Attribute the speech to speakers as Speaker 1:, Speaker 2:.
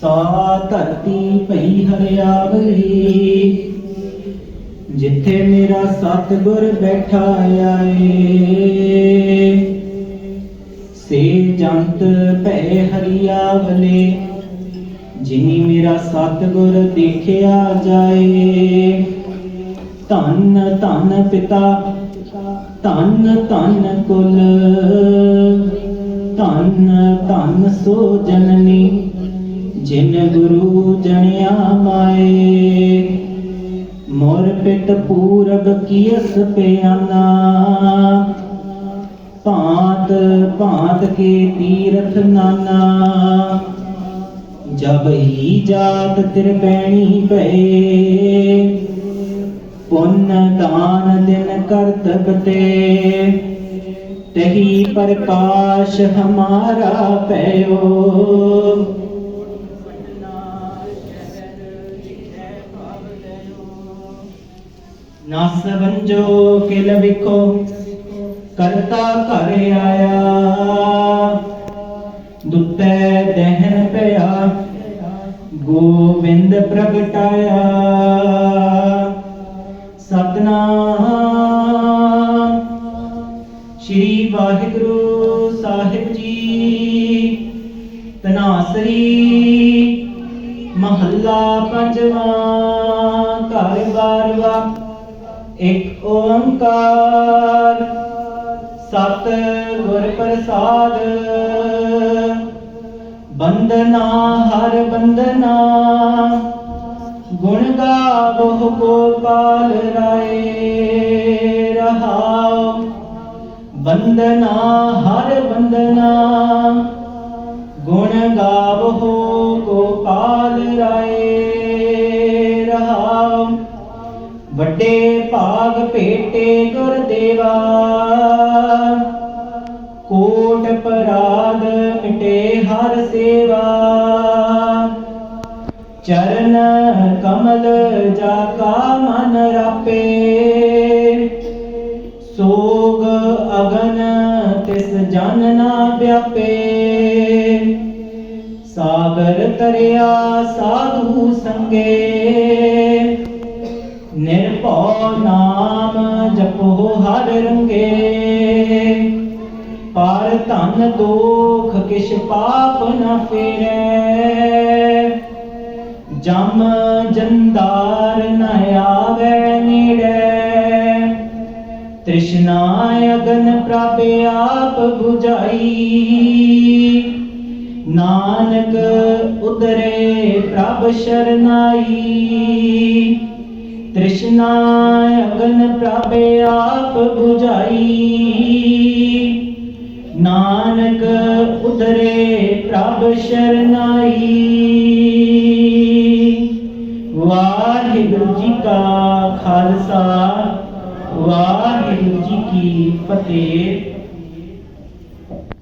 Speaker 1: ਸਾ ਧਰਤੀ ਭਈ ਹਰਿਆਵਲੀ। ਜਿੱਥੇ ਮੇਰਾ ਸਤਿਗੁਰ ਬੈਠਾ ਆਏ। ਸੇ ਜੰਤ ਭੈ ਹਰਿਆਵਲੇ, ਜਿਨੀ ਮੇਰਾ ਸਤਿਗੁਰ ਦੇਖਿਆ ਜਾਏ। ਧੰਨ ਧੰਨ ਪਿਤਾ, ਧੰਨ ਧੰਨ ਕੁਲ, ਧੰਨ ਧੰਨ ਸੋ ਜਨਨੀ। ਜਿਨ ਗੁਰੂ ਜਣਿਆ ਮਾਏ, ਮੋਰ ਪਿਤ ਪੂਰਬ ਕੀਸ ਪਿਆਨਾ। ਭਾਂਤ ਭਾਂਤ ਕੇ ਤੀਰਥ ਨਾਨਾ। ਜਬ ਹੀ ਜਾਤ ਤਿਰ ਬੈਣੀ ਪਏ ਪੁੰਨ ਦਾਨ ਦਿਨ ਕਰਤਬ ਤੇ ਤਹੀ ਪ੍ਰਕਾਸ਼ ਹਮਾਰਾ ਪਇਓ ਨਸ ਵੰਜੋ ਕਿਲ ਵਿਖੋ, ਕਰਤਾ ਘਰ ਆਇਆ। ਦੁੱਤੈ ਦਹਿਨ ਪਿਆ ਗੋਬਿੰਦ ਪ੍ਰਗਟਾਇਆ। ਸਤਨਾਮ, ਸ੍ਰੀ ਵਾਹਿਗੁਰੂ ਸਾਹਿਬ ਜੀ ਤਨਾਸਰੀ ਮਹੱਲਾ ਪੰਜਵਾਂ, ਘਰ ਬਾਰਵਾ ਇੱਕ ਓੰਕਾਰ ਸਤ ਗੁਰ ਪ੍ਰਸਾਦ। ਬੰਦਨਾ ਹਰ ਬੰਦਨਾ ਗੁਣ ਗਾਵੋ ਗੋਪਾਲ ਰਾਏ ਰਹਾਉ। ਬੰਦਨਾ ਹਰ ਬੰਦਨਾ ਗੁਣ ਗਾਵੋ ਗੋਪਾਲ ਰਾਏ ਰਹਾਉ। ਵੱਡੇ ਭਾਗ ਭੇਟੇ ਗੁਰਦੇਵਾ। ਕੋਟ ਪਰਾਦ ਮਿਟੇ ਹਰ ਸੇਵਾ। ਚਰਨ ਕਮਲ ਜਾ ਕਾ ਮਨ ਰਾਪੇ। ਸੋਗ ਅਗਨ ਤਿਸ ਜਨ ਨਾ ਵਿਆਪੇ। ਸਾਗਰ ਤਰਿਆ ਸਾਧੂ ਸੰਗੇ। ਨਿਰਭਉ ਨਾਮ ਜਪੋ ਹਰ ਰੰਗੇ। ਪਰ ਧਨ ਦੋਖ ਕਿਛ ਪਾਪ ਨ ਫੇਰੈ। ਜਮ ਜੰਦਾਰ ਨ ਆਵੇ ਨੇੜੇ। ਤ੍ਰਿਸ਼ਨਾ ਅਗਨ ਪ੍ਰਭ ਆਪ 부ਝਾਈ। ਨਾਨਕ ਉਦਰੇ ਪ੍ਰਭ ਸ਼ਰਨਾਈ। ਤ੍ਰਿਸ਼ਨਾ ਅਗਨ ਪ੍ਰਭ ਆਪ 부ਝਾਈ ਨਾਨਕ ਉਦਰੇ ਪ੍ਰਭ ਸ਼ਰਨਾਈ। ਵਾਹਿਗੁਰੂ ਜੀ ਕਾ ਖਾਲਸਾ, ਵਾਹਿਗੁਰੂ ਜੀ ਕੀ ਫਤਿਹ।